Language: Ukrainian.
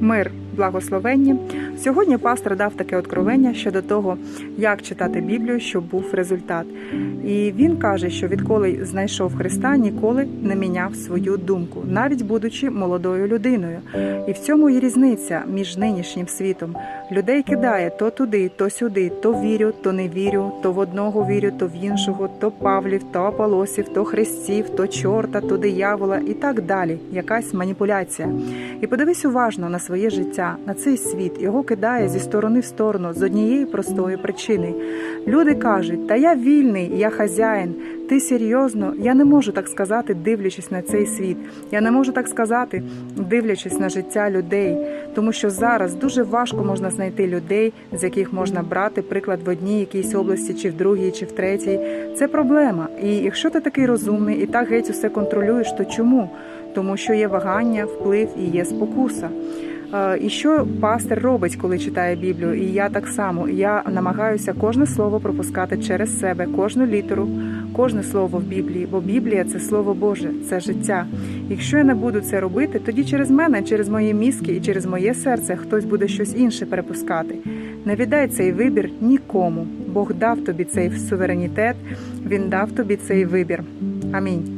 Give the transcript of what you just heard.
Мир, благословення. Сьогодні пастор дав таке откровення щодо того, як читати Біблію, щоб був результат. І він каже, що відколи знайшов Христа, ніколи не міняв свою думку, навіть будучи молодою людиною. І в цьому і різниця між нинішнім світом. Людей кидає то туди, то сюди, то вірю, то не вірю, то в одного вірю, то в іншого, то Павлів, то Аполосів, то Христів, то чорта, то диявола і так далі. Якась маніпуляція. І подивись уважно на своє життя, на цей світ. Його кидає зі сторони в сторону з однієї простої причини. Люди кажуть: Та я вільний, я хазяїн. Ти серйозно? Я не можу так сказати, дивлячись на цей світ. Я не можу так сказати, дивлячись на життя людей, тому що зараз дуже важко можна знайти людей, з яких можна брати приклад в одній якійсь області, чи в другій, чи в третій. Це проблема. І якщо ти такий розумний і так геть усе контролюєш, то чому? Тому що є вагання, вплив і є спокуса. Е, І що пастор робить, коли читає Біблію? І я так само. Я намагаюся кожне слово пропускати через себе, кожну літеру, кожне слово в Біблії, бо Біблія це слово Боже, це життя. Якщо я не буду це робити, тоді через мене, через мої мізки і через моє серце хтось буде щось інше перепускати. Не віддай цей вибір нікому. Бог дав тобі цей суверенітет, він дав тобі цей вибір. Амінь.